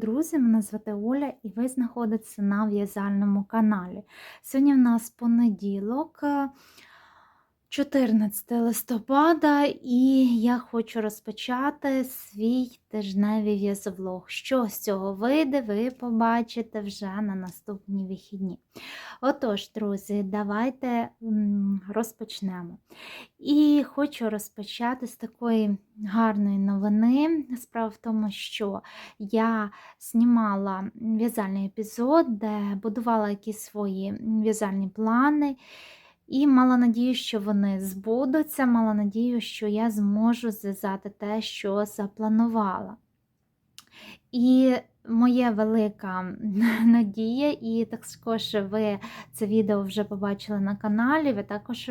друзі! Мене звати Оля і ви знаходитеся на в'язальному каналі. Сьогодні в нас понеділок, е, 14 листопада, і я хочу розпочати свій тижневий в'язовлог. Що з цього вийде, ви побачите вже на наступні вихідні. Отож, друзі, давайте розпочнемо. І хочу розпочати з такої гарної новини. Справа в тому, що я знімала в'язальний епізод, де будувала якісь свої в'язальні плани. І мала надію, що вони збудуться, мала надію, що я зможу зв'язати те, що запланувала. І моя велика надія, і також ви це відео вже побачили на каналі. Ви також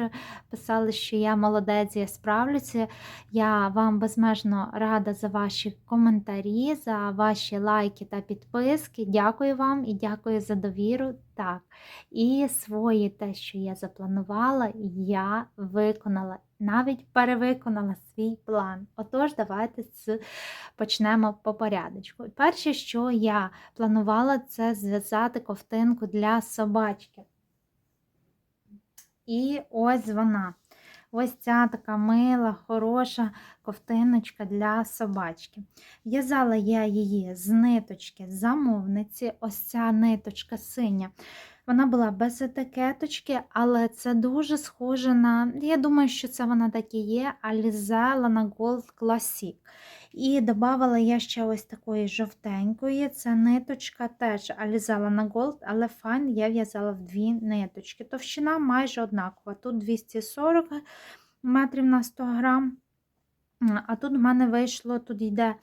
писали, що я молодець, я справлюся. Я вам безмежно рада за ваші коментарі, за ваші лайки та підписки. Дякую вам і дякую за довіру. Так, і своє те, що я запланувала, я виконала, навіть перевиконала свій план. Отож, давайте почнемо по порядочку. Перше, що я планувала, це зв'язати ковтинку для собачки. І ось вона. Ось ця така мила, хороша ковтиночка для собачки. В'язала я її з ниточки замовниці. Ось ця ниточка синя. Вона була без етикеточки, але це дуже схоже на, я думаю, що це вона так і є, Alize Lana Gold Classic. І додавала я ще ось такої жовтенької. Це ниточка теж Alize Lana Gold, але файн я в'язала в дві ниточки. Товщина майже однакова. Тут 240 метрів на 100 грам. А тут в мене вийшло, тут йде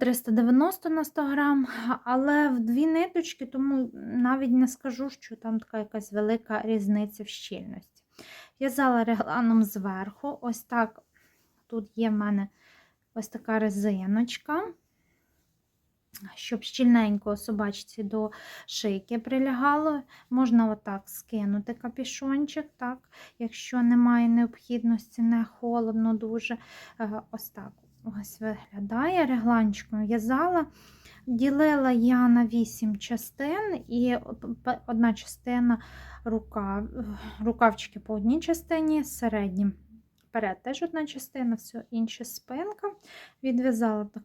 390 на 100 грам, але в дві ниточки, тому навіть не скажу, що там така якась велика різниця в щільності. В'язала регланом зверху, ось так. Тут є в мене ось така резиночка, щоб щільненько собачці до шийки прилягало. Можна отак скинути капішончик, так, якщо немає необхідності, не холодно дуже. Е, Ось так ось виглядає. Регланчиком в'язала. Ділила я на 8 частин, і одна частина рукав, рукавчики по одній частині, середні. Вперед теж одна частина, все інша спинка. Відв'язала так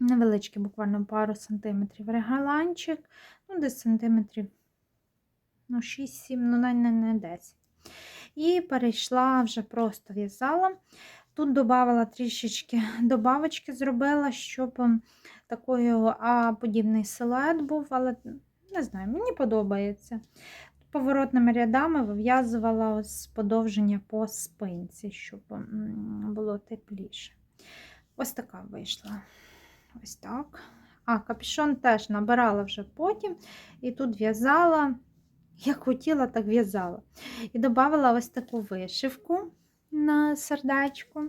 невеличкий, буквально пару сантиметрів регаланчик, ну, десь сантиметрів ну, 6-7, ну, не, не 10. І перейшла вже просто в'язала. Тут додавала трішечки добавочки, зробила, щоб ем, такою а подібний силует був, але не знаю, мені подобається. Поворотними рядами вив'язувала ось подовження по спинці, щоб було тепліше. Ось така вийшла. Ось так. А, капюшон теж набирала вже потім, і тут в'язала, як хотіла, так в'язала. І додавала ось таку вишивку на сердечку,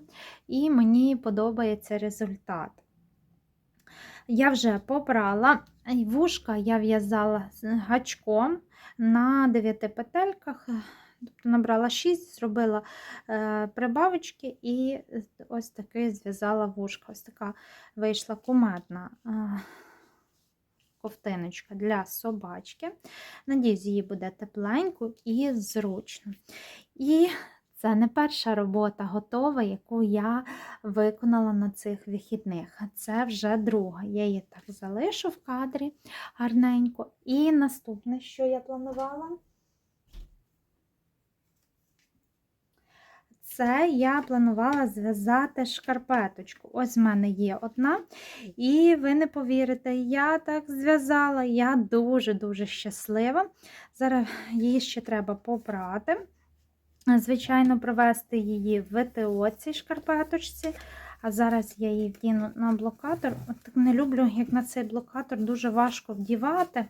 і мені подобається результат. Я вже попрала, вушка я в'язала гачком на 9 петельках, тобто набрала 6, зробила е, прибавочки і ось таки зв'язала вушка. Ось така вийшла кумедна е, ковтиночка для собачки. Надіюсь, її буде тепленько і зручно. І це не перша робота готова, яку я виконала на цих вихідних. Це вже друга. Я її так залишу в кадрі гарненько. І наступне, що я планувала, це я планувала зв'язати шкарпеточку. Ось в мене є одна. І ви не повірите, я так зв'язала, я дуже-дуже щаслива. Зараз її ще треба попрати. Звичайно, провести її в ВТО цій шкарпеточці. А зараз я її вдіну на блокатор. От так не люблю, як на цей блокатор дуже важко вдівати.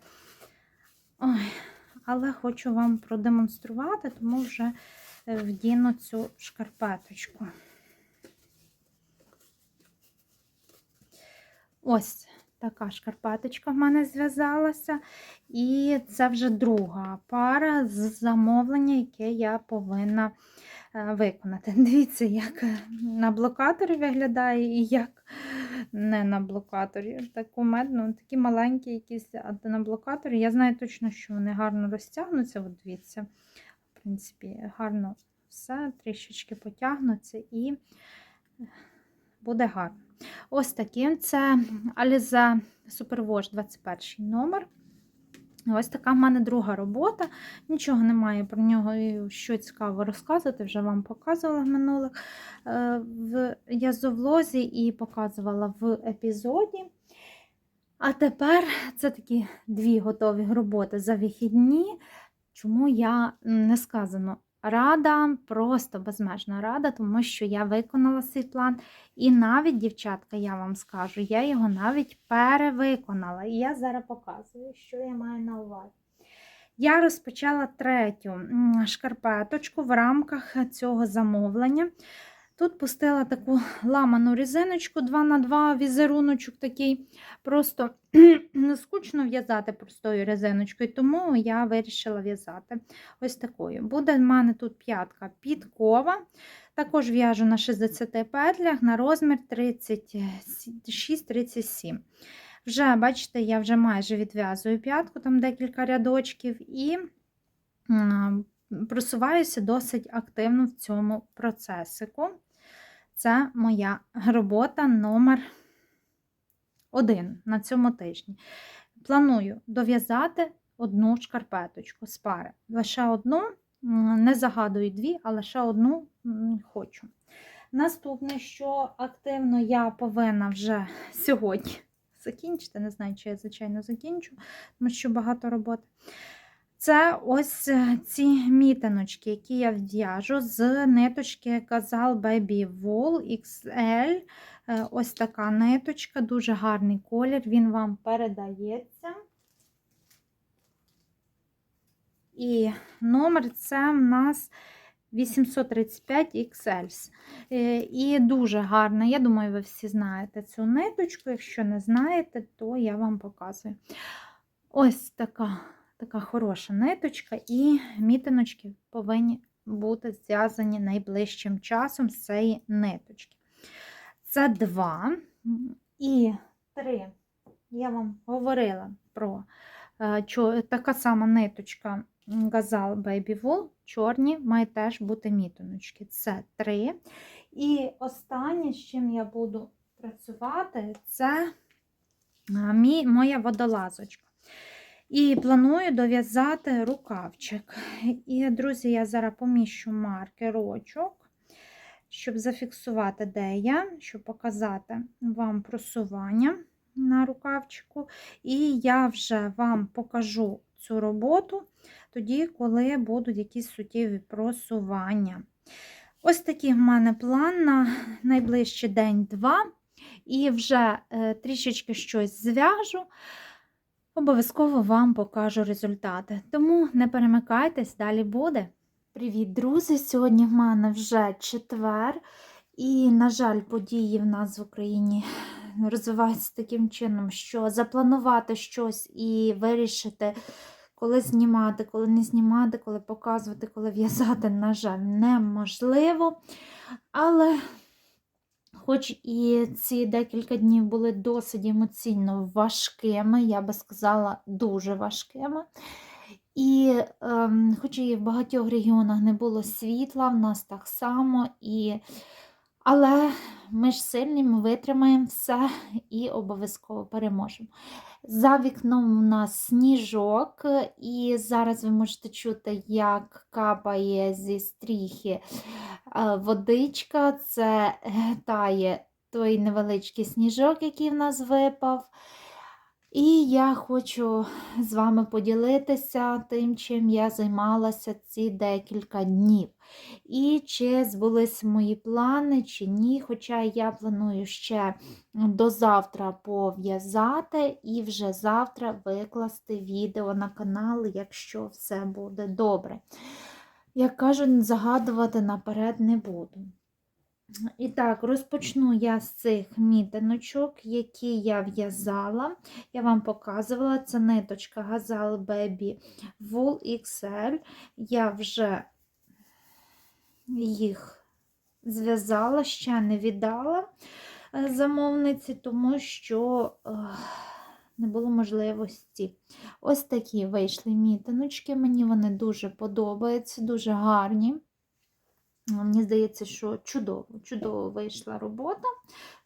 Ой, але хочу вам продемонструвати, тому вже е, вдіну цю шкарпеточку. Ось така шкарпеточка в мене зв'язалася. І це вже друга пара з замовлення, яке я повинна е, виконати. Дивіться, як на блокаторі виглядає і як не на блокаторі. Таку медну, такі маленькі якісь на. Я знаю точно, що вони гарно розтягнуться. От дивіться, в принципі, гарно все, трішечки потягнуться і буде гарно. Ось таким це Alize Superwash 21 номер. Ось така в мене друга робота. Нічого немає про нього і що цікаво розказувати, вже вам показувала в минулих е, в язовлозі і показувала в епізоді. А тепер це такі дві готові роботи за вихідні. Чому я не сказано рада, просто безмежно рада, тому що я виконала свій план. І навіть, дівчатка, я вам скажу, я його навіть перевиконала. І я зараз показую, що я маю на увазі. Я розпочала третю шкарпеточку в рамках цього замовлення. Тут пустила таку ламану різиночку 2х2 візеруночок такий. Просто не скучно в'язати простою резиночкою, тому я вирішила в'язати ось такою. Буде в мене тут п'ятка підкова. Також в'яжу на 60 петлях на розмір 36-37. Вже, бачите, я вже майже відв'язую п'ятку, там декілька рядочків, і просуваюся досить активно в цьому процесику. Це моя робота номер один на цьому тижні. Планую дов'язати одну шкарпеточку з пари. Лише одну, не загадую дві, а лише одну хочу. Наступне, що активно я повинна вже сьогодні закінчити, не знаю, чи я, звичайно, закінчу, тому що багато роботи. Це ось е, ці мітиночки, які я в'яжу з ниточки Gazal Baby Wool XL. Ось така ниточка, дуже гарний колір, він вам передається. І номер це в нас 835 XL. Е, І дуже гарна. Я думаю, ви всі знаєте цю ниточку. Якщо не знаєте, то я вам показую. Ось така така хороша ниточка, і мітиночки повинні бути зв'язані найближчим часом з цієї ниточки. Це два і три. Я вам говорила про е, чо, така сама ниточка Gazal Baby Wool, чорні, має теж бути мітиночки. Це три. І останнє, з чим я буду працювати, це е, мій, моя водолазочка. І планую дов'язати рукавчик. І, друзі, я зараз поміщу маркерочок, щоб зафіксувати, де я, щоб показати вам просування на рукавчику. І я вже вам покажу цю роботу тоді, коли будуть якісь суттєві просування. Ось такий в мене план на найближчий день-два. І вже е, трішечки щось зв'яжу. Обов'язково вам покажу результати. Тому не перемикайтесь, далі буде. Привіт, друзі! Сьогодні в мене вже четвер, і, на жаль, події в нас в Україні розвиваються таким чином, що запланувати щось і вирішити, коли знімати, коли не знімати, коли показувати, коли в'язати, на жаль, неможливо. Але Хоч і ці декілька днів були досить емоційно важкими, я би сказала, дуже важкими. І ем, хоч і в багатьох регіонах не було світла, в нас так само, і... але ми ж сильні, ми витримаємо все і обов'язково переможемо. За вікном у нас сніжок, і зараз ви можете чути, як капає зі стріхи водичка, це тає той невеличкий сніжок, який в нас випав. І я хочу з вами поділитися тим, чим я займалася ці декілька днів. І чи збулись мої плани, чи ні. Хоча я планую ще до завтра пов'язати і вже завтра викласти відео на канал, якщо все буде добре. Як кажуть, загадувати наперед не буду. І так, розпочну я з цих мітиночок, які я в'язала. Я вам показувала, це ниточка Gazal Baby Wool XL. Я вже їх зв'язала, ще не віддала. е, замовниці, тому що не було можливості. Ось такі вийшли мітиночки. Мені вони дуже подобаються, дуже гарні. Мені здається, що чудово, чудово вийшла робота.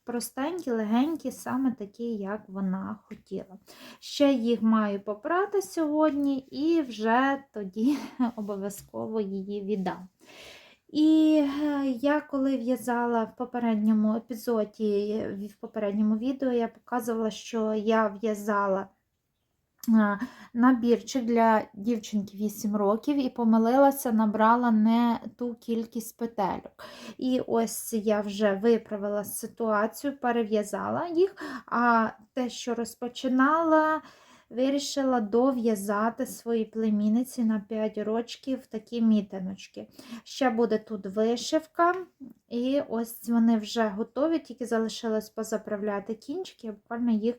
Простенькі, легенькі, саме такі, як вона хотіла. Ще їх маю попрати сьогодні, і вже тоді обов'язково її віддам. І е, я коли в'язала в попередньому епізоді, в попередньому відео, я показувала, що я в'язала набірчик для дівчинки 8 років і помилилася, набрала не ту кількість петельок. І ось я вже виправила ситуацію, перев'язала їх, а те, що розпочинала, вирішила дов'язати своїй племінниці на 5 рочків такі мітиночки. Ще буде тут вишивка, і ось вони вже готові, тільки залишилось позаправляти кінчики. Я буквально їх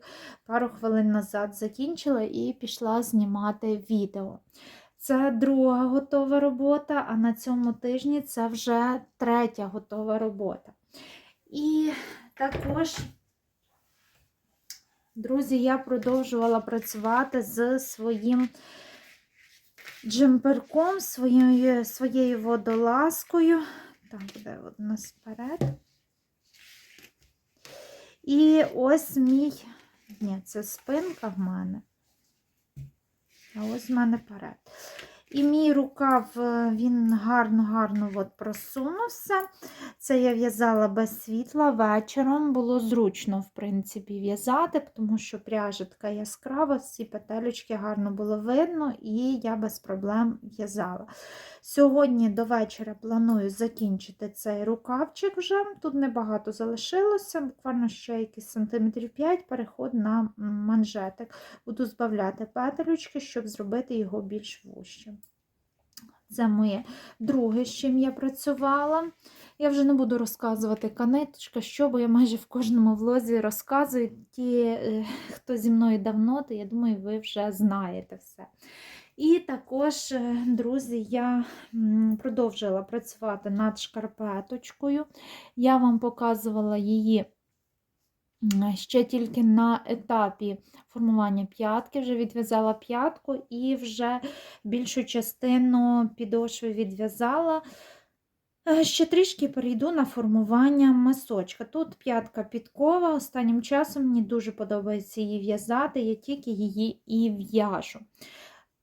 пару хвилин назад закінчила і пішла знімати відео. Це друга готова робота, а на цьому тижні це вже третя готова робота. І також, друзі, я продовжувала працювати з своїм джемперком, своєю, своєю водолазкою. Так, буде нас вперед. І ось мій, ні, це спинка в мене. А ось в мене перед. І мій рукав, е, він гарно-гарно просунувся. Це я в'язала без світла вечором. Було зручно, в принципі, в'язати, тому що пряжа така яскрава, всі петелечки гарно було видно, і я без проблем в'язала. Сьогодні до вечора планую закінчити цей рукавчик вже. Тут небагато залишилося, буквально ще якісь сантиметрів 5, переход на манжетик. Буду збавляти петелючки, щоб зробити його більш вужчим. Це моє друге, з чим я працювала. Я вже не буду розказувати канеточка, що, бо я майже в кожному влозі розказую. Ті, е, хто зі мною давно, то я думаю, ви вже знаєте все. І також, е, друзі, я продовжила працювати над шкарпеточкою. Я вам показувала її ще тільки на етапі формування п'ятки, вже відв'язала п'ятку і вже більшу частину підошви відв'язала. Е, Ще трішки перейду на формування мисочка. Тут п'ятка підкова. Останнім часом мені дуже подобається її в'язати, я тільки її і в'яжу.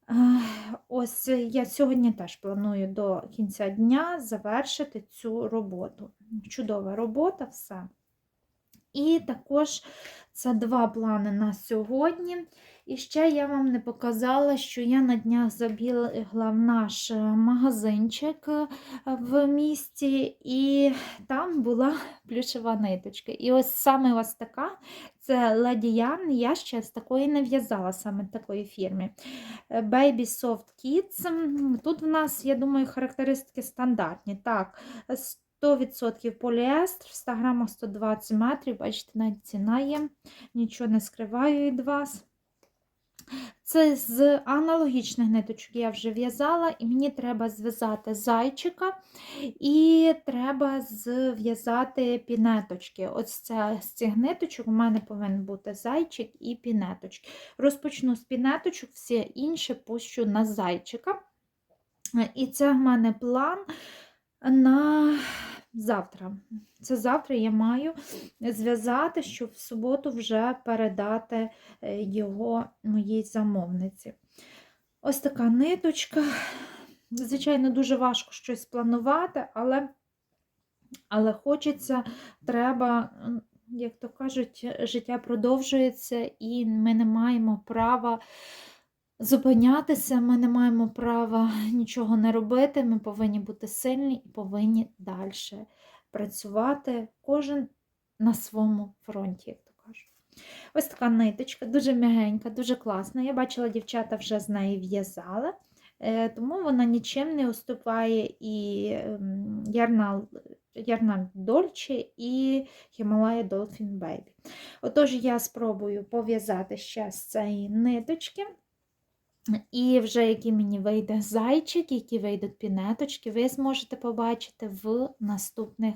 Е, Ось я сьогодні теж планую до кінця дня завершити цю роботу. Чудова робота, все. І також це два плани на сьогодні. І ще я вам не показала, що я на днях забігла в наш е, магазинчик е, в місті, і там була плюшева ниточка. І ось саме ось така це Леді Ян. Я ще з такої не в'язала, саме такої фірми. Е, Baby Soft Kids. Тут в нас, я думаю, характеристики стандартні. Так, 100% поліестр, в 100 грамах 120 метрів, бачите, навіть ціна є, нічого не скриваю від вас. Це з аналогічних ниточок я вже в'язала, і мені треба зв'язати зайчика, і треба зв'язати пінеточки. Ось це, з цих ниточок у мене повинен бути зайчик і пінеточки. Розпочну з пінеточок, всі інші пущу на зайчика. І це в мене план на завтра. Це завтра я маю зв'язати, щоб в суботу вже передати е, його моїй замовниці. Ось така ниточка. Звичайно, дуже важко щось планувати, але, але хочеться, треба, як то кажуть, життя продовжується, і ми не маємо права зупинятися, ми не маємо права нічого не робити. Ми повинні бути сильні і повинні далі працювати, кожен на своєму фронті, як то кажуть. Ось така ниточка, дуже м'ягенька, дуже класна. Я бачила, дівчата вже з неї в'язали, е, тому вона нічим не уступає і ем, ярна, Дольче і Himalaya Dolphin Baby. Отож, я спробую пов'язати ще з цієї ниточки. І вже який мені вийде зайчик, які вийдуть пінеточки, ви зможете побачити в наступних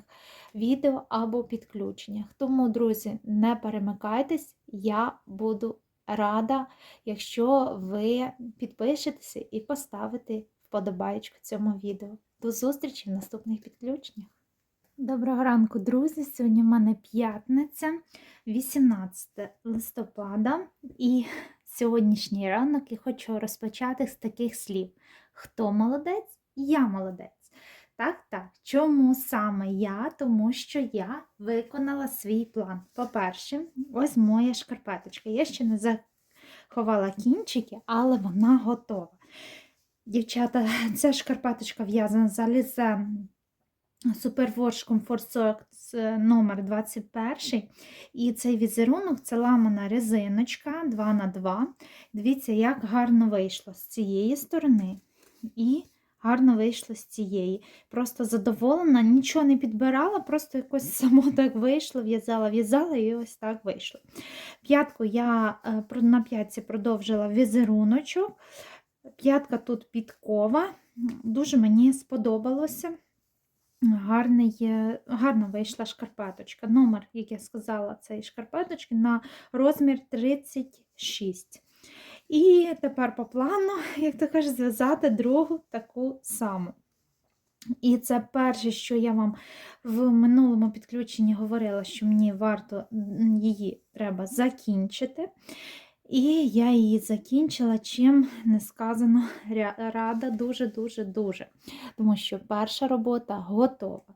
відео або підключеннях. Тому, друзі, не перемикайтесь, я буду рада, якщо ви підпишетеся і поставите вподобайку цьому відео. До зустрічі в наступних підключеннях. Доброго ранку, друзі! Сьогодні в мене п'ятниця, 18 листопада, і сьогоднішній ранок я хочу розпочати з таких слів: Хто молодець? Я молодець. Так, так. Чому саме я? Тому що я виконала свій план. По-перше, ось моя шкарпеточка. Я ще не заховала кінчики, але вона готова. Дівчата, ця шкарпеточка в'язана за лізем Superwash Comfort Socks номер 21. І цей візерунок це ламана резиночка 2х2. Дивіться, як гарно вийшло з цієї сторони. І гарно вийшло з цієї. Просто задоволена, нічого не підбирала, просто якось само так вийшло, в'язала, в'язала і ось так вийшло. П'ятку я е, на п'ятці продовжила візеруночок. П'ятка тут підкова. Дуже мені сподобалося. Гарний, гарно вийшла шкарпеточка. Номер, як я сказала, цієї шкарпеточки на розмір 36. І тепер по плану, як то кажуть, зв'язати другу таку саму. І це перше, що я вам в минулому підключенні говорила, що мені варто її треба закінчити. І я її закінчила, чим не сказано рада дуже-дуже-дуже. Тому що перша робота готова.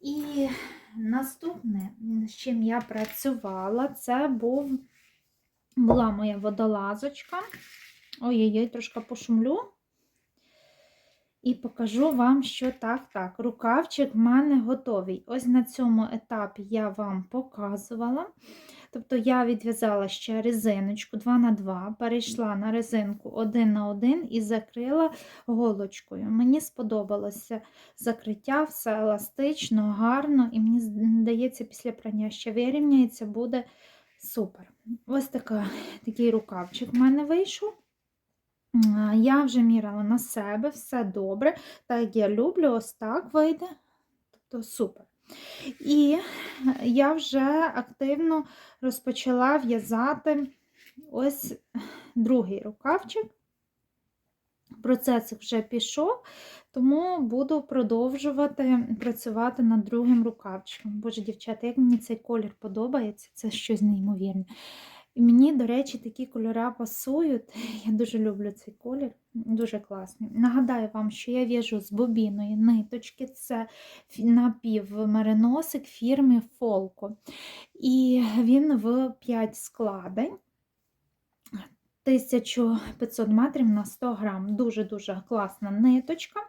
І наступне, з чим я працювала, це був, була моя водолазочка. Ой-ой-ой, трошки пошумлю. І покажу вам, що так, так, рукавчик в мене готовий. Ось на цьому етапі я вам показувала. Тобто я відв'язала ще резиночку 2х2, перейшла на резинку 1 на 1 і закрила голочкою. Мені сподобалося закриття, все еластично, гарно, і мені здається, після прання ще вирівняється, буде супер. Ось така, такий рукавчик в мене вийшов. Я вже міряла на себе, все добре. Так як я люблю, ось так вийде. Тобто супер. І я вже активно розпочала в'язати ось другий рукавчик. Процес вже пішов, тому буду продовжувати працювати над другим рукавчиком. Боже, дівчата, як мені цей колір подобається, це щось неймовірне. І мені, до речі, такі кольори пасують. Я дуже люблю цей колір, дуже класний. Нагадаю вам, що я в'яжу з бобіної ниточки, це напівмериносик фірми Фолко. І він в 5 складень. 1500 метрів на 100 грам. Дуже-дуже класна ниточка.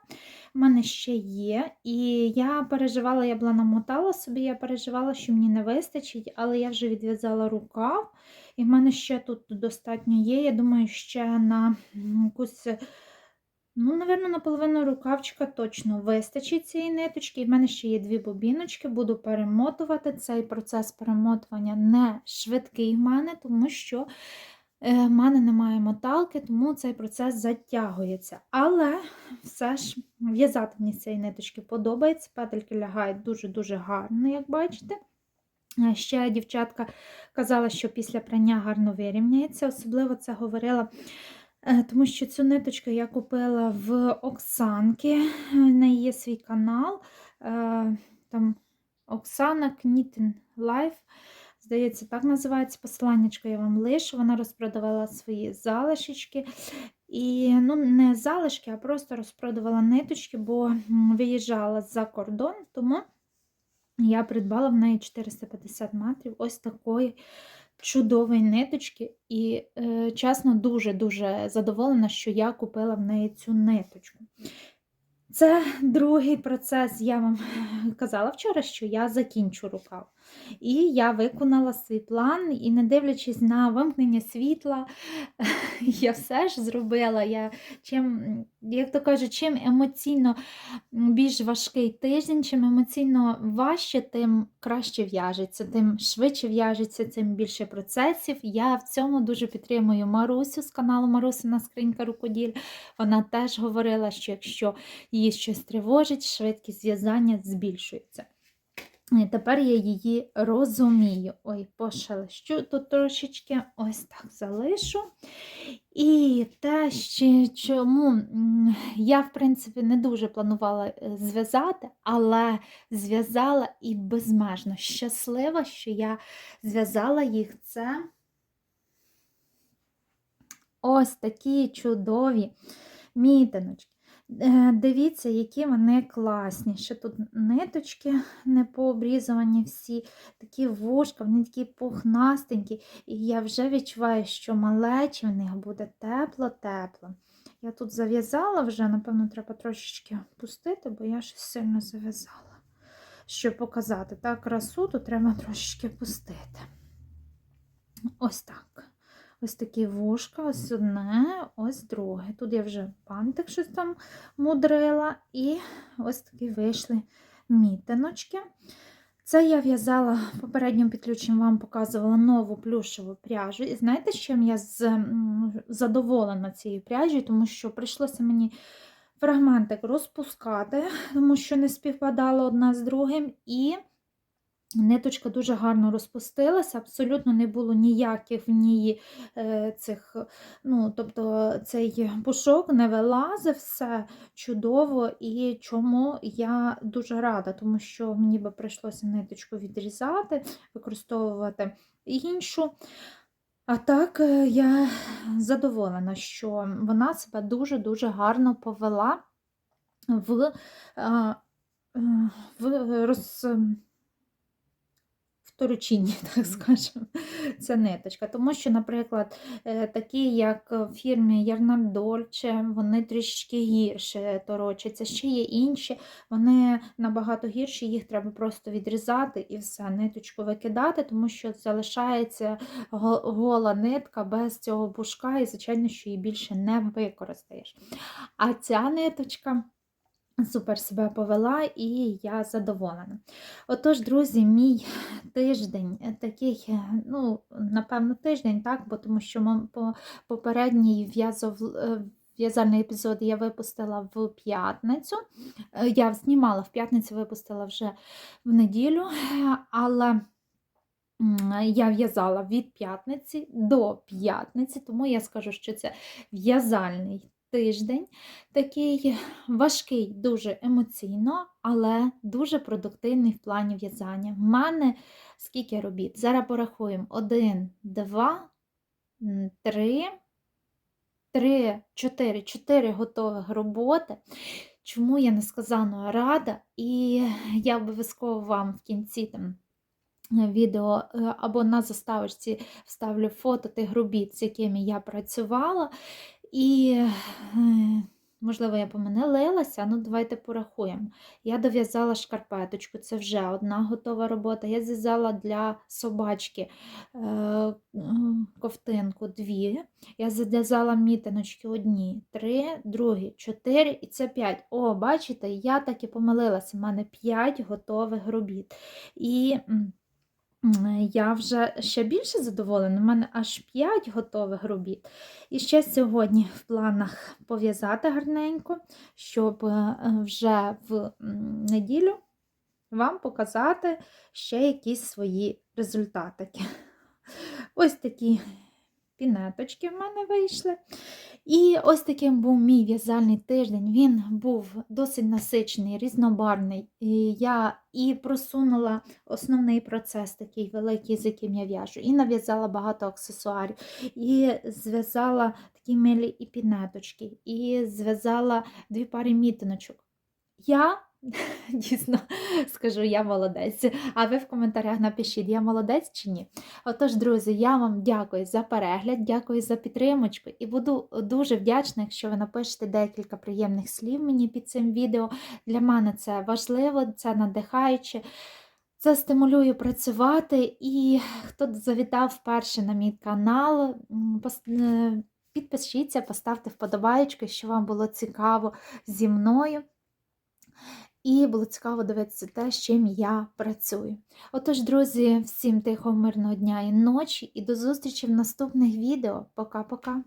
У мене ще є. І я переживала, я була намотала собі, я переживала, що мені не вистачить, але я вже відв'язала рукав. І в мене ще тут достатньо є. Я думаю, ще на якусь, ну, напевно, на половину рукавчика точно вистачить цієї ниточки. І в мене ще є дві бобіночки, буду перемотувати. Цей процес перемотування не швидкий в мене, тому що. Е, в мене немає моталки, тому цей процес затягується. Але все ж в'язати мені цієї ниточки подобається. Петельки лягають дуже-дуже гарно, як бачите. Е, ще дівчатка казала, що після прання гарно вирівняється. Особливо це говорила, е, тому що цю ниточку я купила в Оксанки. В неї є свій канал. Там Оксана Knitting Life. Здається, так називається посиланнячко я вам лишу. Вона розпродавала свої залишечки. І ну, не залишки, а просто розпродавала ниточки, бо виїжджала за кордон, тому я придбала в неї 450 метрів ось такої чудової ниточки. І, е, чесно, дуже-дуже задоволена, що я купила в неї цю ниточку. Це другий процес, я вам казала вчора, що я закінчу рукав. І я виконала свій план, і не дивлячись на вимкнення світла, я все ж зробила. Я чим, як то кажуть, чим емоційно більш важкий тиждень, чим емоційно важче, тим краще в'яжеться, тим швидше в'яжеться, тим більше процесів. Я в цьому дуже підтримую Марусю з каналу Марусина Скринька Рукоділь. Вона теж говорила, що якщо її щось тривожить, швидкість зв'язання збільшується. Тепер я її розумію. Ой, пошелещу тут трошечки, ось так залишу. І те, чому я, в принципі, не дуже планувала е, зв'язати, але зв'язала і безмежно щаслива, що я зв'язала їх. Це ось такі чудові мітиночки. Е, Дивіться, які вони класні. Ще тут ниточки не пообрізувані всі, такі вушка, вони такі пухнастенькі. І я вже відчуваю, що малечі в них буде тепло-тепло. Я тут зав'язала вже, напевно, треба трошечки пустити, бо я щось сильно зав'язала. Щоб показати так красу, то треба трошечки пустити. Ось так. Ось такі вушка, ось одне, ось друге. Тут я вже пантик щось там мудрила, і ось такі вийшли мітиночки. Це я в'язала попереднім підключенням, вам показувала нову плюшеву пряжу. І знаєте, з чим я задоволена цією пряжею, тому що прийшлося мені фрагментик розпускати, тому що не співпадало одна з другим. І Ниточка дуже гарно розпустилася, абсолютно не було ніяких в ній е, цих, ну, тобто цей пушок не вилазив, все чудово, і чому я дуже рада, тому що мені би прийшлося ниточку відрізати, використовувати іншу. А так, е, я задоволена, що вона себе дуже-дуже гарно повела в, е, в роз второчинні, так скажемо, ця ниточка. Тому що, наприклад, е, такі, як в фірмі Ярнардольче, вони трішки гірше торочаться. Ще є інші, вони набагато гірші, їх треба просто відрізати і все, ниточку викидати, тому що залишається гола нитка без цього бушка, і, звичайно, що її більше не використаєш. А ця ниточка. Супер себе повела і я задоволена. Отож, друзі, мій тиждень е, такий, е, ну, напевно, тиждень, так, бо тому що по попередній е, в'язальний епізод я випустила в п'ятницю. Я знімала в п'ятницю, випустила вже в неділю, але. Я в'язала від п'ятниці до п'ятниці, тому я скажу, що це в'язальний тиждень, такий важкий, дуже емоційно, але дуже продуктивний в плані в'язання. В мене скільки робіт? Зараз порахуємо: один, два, три, три, чотири, чотири готових роботи. Чому я несказано рада, і я обов'язково вам в кінці там. Відео е, або на заставочці вставлю фото тих робіт, з якими я працювала. І, е, можливо, я помилилася, ну давайте порахуємо. Я дов'язала шкарпеточку, це вже одна готова робота. Я зв'язала для собачки е, ковтинку дві. Я зав'язала мітиночки одні, три, другі, чотири і це п'ять. О, бачите, я так і помилилася, У мене п'ять готових робіт. І я вже ще більше задоволена, у мене аж 5 готових робіт. І ще сьогодні в планах пов'язати гарненько, щоб е, вже в неділю вам показати ще якісь свої результатики. Ось такі пінеточки в мене вийшли. І ось таким був мій в'язальний тиждень. Він був досить насичений, різнобарний. І Я і просунула основний процес, такий великий, з яким я в'яжу, і нав'язала багато аксесуарів, і зв'язала такі милі і пінеточки, і зв'язала дві пари мітиночок. Я Дійсно, скажу, я молодець. А ви в коментарях напишіть, я молодець чи ні. Отож, друзі, я вам дякую за перегляд, дякую за підтримочку і буду дуже вдячна, якщо ви напишете декілька приємних слів мені під цим відео. Для мене це важливо, це надихаюче. Це стимулює працювати. І хто завітав вперше на мій канал, е, підпишіться, поставте вподобаєчки, що вам було цікаво зі мною. І було цікаво дивитися те, з чим я працюю. Отож, друзі, всім тихого, мирного дня і ночі, і до зустрічі в наступних відео. Пока-пока!